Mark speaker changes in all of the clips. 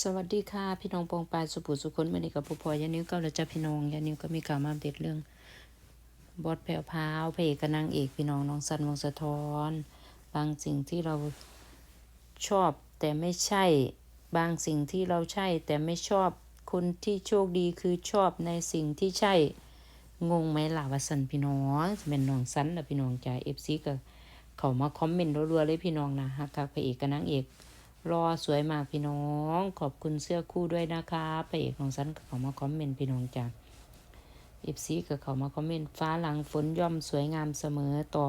Speaker 1: สวัสดีค่ะ พี่น้องปองปายสุปุสุคนมื่อนี้กับผู้พอยานิ้วก็แล้วจ้าพี่น้องยานิ้วก็มีข่าวมาอัปเดเรื่อง บอดแผ่วพาวพระเอกกับนางเอกพี่น้องน้องสันวงสะท้อน บางสิ่งที่เราชอบแต่ไม่ใช่ บางสิ่งที่เราใช่แต่ไม่ชอบคนที่โชคดีคือชอบในสิ่งที่ใช่ งงไหมล่ะว่าสันพี่น้องเป็นน้องสันนะพี่น้องจ้าเอฟซีก็เขามาคอมเมนต์รัวๆเลยพี่น้องนะฮักคักพระเอกกับนางเอก รอสวยมากพี่น้อง ขอบคุณเสื้อคู่ด้วยนะคะพระเอกของสันก็เขามาคอมเมนต์พี่น้องจ้าเอฟซีก็เขามาคอมเมนต์ฟ้าหลังฝนย่อมสวยงามเสมอต่อ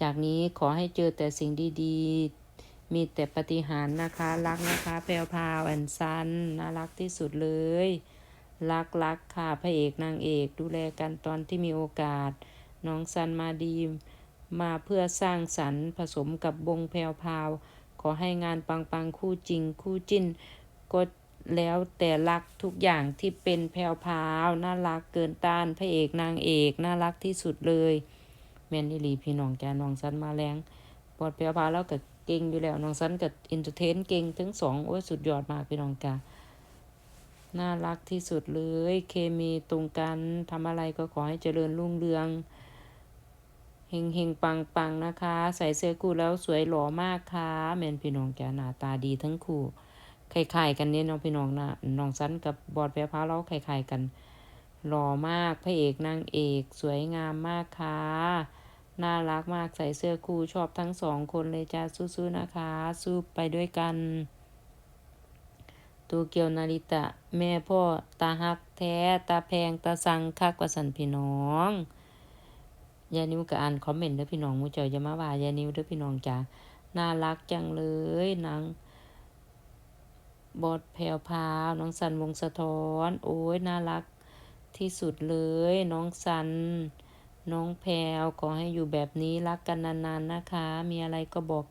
Speaker 1: จากนี้ขอให้เจอแต่สิ่งดีๆ มีแต่ปฏิหารนะคะ รักนะคะแพรวพาวแอนซันน่ารักที่สุดเลย รักรักค่ะพระเอกนางเอกดูแลกันตอนที่มีโอกาส น้องซันมาดี มาเพื่อสร้างสรรค์ผสมกับบงแพรวพาว ขอให้งานปังปังๆ คู่จริง คู่จิ้น ก็แล้วแต่รักทุกอย่างที่เป็นแพรวพาวน่ารักเกินต้านพระเอกนางเอกน่ารักที่สุดเลย แมนอี่ลีพี่น้องจ้าน้องสันมาแรงปลอดแพรวพาวแล้วก็เก่งอยู่แล้วน้องสันกับอินเตอร์เทนเก่งทั้งสองโอ้ยสุดยอดมากพี่น้องจ้าน่ารักที่สุดเลย เคมีตรงกันทำอะไรก็ขอให้เจริญรุ่งเรือง เฮงเฮงปังปังนะคะ ใส่เสื้อคู่แล้วสวยหล่อมากค่ะแม่นพี่น้องจ้าหน้าตาดีทั้งคู่คล้ายๆกันเนี่ยน้องพี่น้องนะน้องสันกับบอดแพรพาเราคล้ายๆกันหล่อมากพระเอกนางเอกสวยงามมากค่ะน่ารักมากใส่เสื้อคู่ชอบทั้งสองคนเลยจ้าสู้ๆนะคะ สู้ไปด้วยกันตัวเกียวนาริตะ แม่พ่อตาฮักแท้ ตาแพงตาสังคักกว่าสันพี่น้อง ยานิวก็อ่านคอมเมนต์เด้อพี่น้องมูเจ้าอย่ามาว่ายานิวเด้อพี่น้องจ้าน่ารักจังเลยนางบอดแพรวพาวน้องสันวงสะท้อน โอ้ยน่ารักที่สุดเลย น้องสัน น้องแพรวขอให้อยู่แบบนี้รักกันนานๆนะคะ มีอะไรก็บอก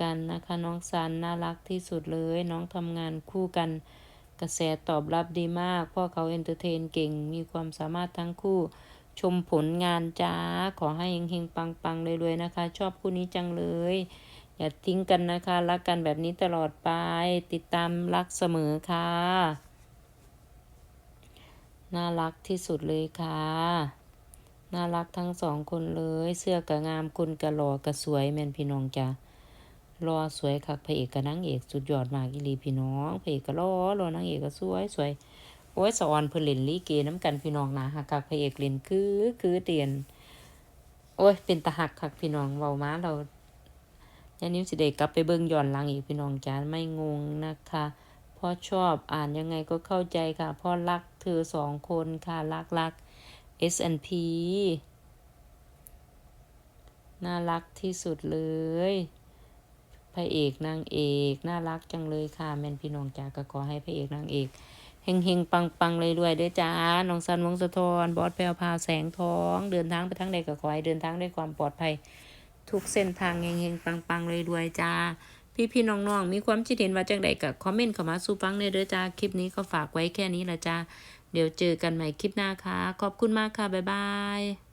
Speaker 1: กันนะคะ น้องสันน่ารักที่สุดเลย น้องทำงานคู่กัน กระแสตอบรับดีมากพ่อเขาเอนเตอร์เทนเก่ง มีความสามารถทั้งคู่ ชมผลงานจ้า ขอให้เฮงๆปังๆเลยๆนะคะ ชอบคู่นี้จังเลย อย่าทิ้งกันนะคะ รักกันแบบนี้ตลอดไป ติดตามรักเสมอค่ะ น่ารักที่สุดเลยค่ะ น่ารักทั้งสองคนเลย เสื้อกะงามคุณกะหล่อกะสวยแม่นพี่น้องจ้ะรอสวยคักพระเอกกับนางเอกสุดยอดมากอีลีพี่น้องพระเอกก็รอรอนางเอกก็สวยสวย โอ้ยสอนเพิ่นเล่นลิเกน้ำกันพี่น้องนะหักคักพระเอกเล่นคือคือเตียน โอ้ย เป็นตาหักคักพี่น้องเว้ามาเรายานิ้วสิได้กลับไปเบิ่งย้อนหลังอีกพี่น้องจ้าไม่งงนะคะพราะชอบอ่านยังไงก็เข้าใจค่ะพราะรักเธอสองคนค่ะรักรัก S&P น่ารักที่สุดเลยพระเอกนางเอก น่ารักจังเลยค่ะแมนพี่น้องจ๋าก็ขอให้พระเอกนางเอก เฮงเฮงปังปังเลยรวยด้วยจ้าน้องสันวงสะทอนบอสแพลวพาวแสงทอง เดินทางไปทั้งใดก็ขอให้เดินทางด้วยความปลอดภัย ทุกเส้นทางเฮงเฮงปังปังเลยรวยจ้า พี่พี่ๆน้องๆมีความคิดเห็นว่าจังใดก็คอมเมนต์เข้ามาสู่ฟังเลยเด้อจ้าคลิปนี้ก็ฝากไว้แค่นี้ละจ้าเดี๋ยวเจอกันใหม่คลิปหน้าค่ะ ขอบคุณมากค่ะบ๊ายบาย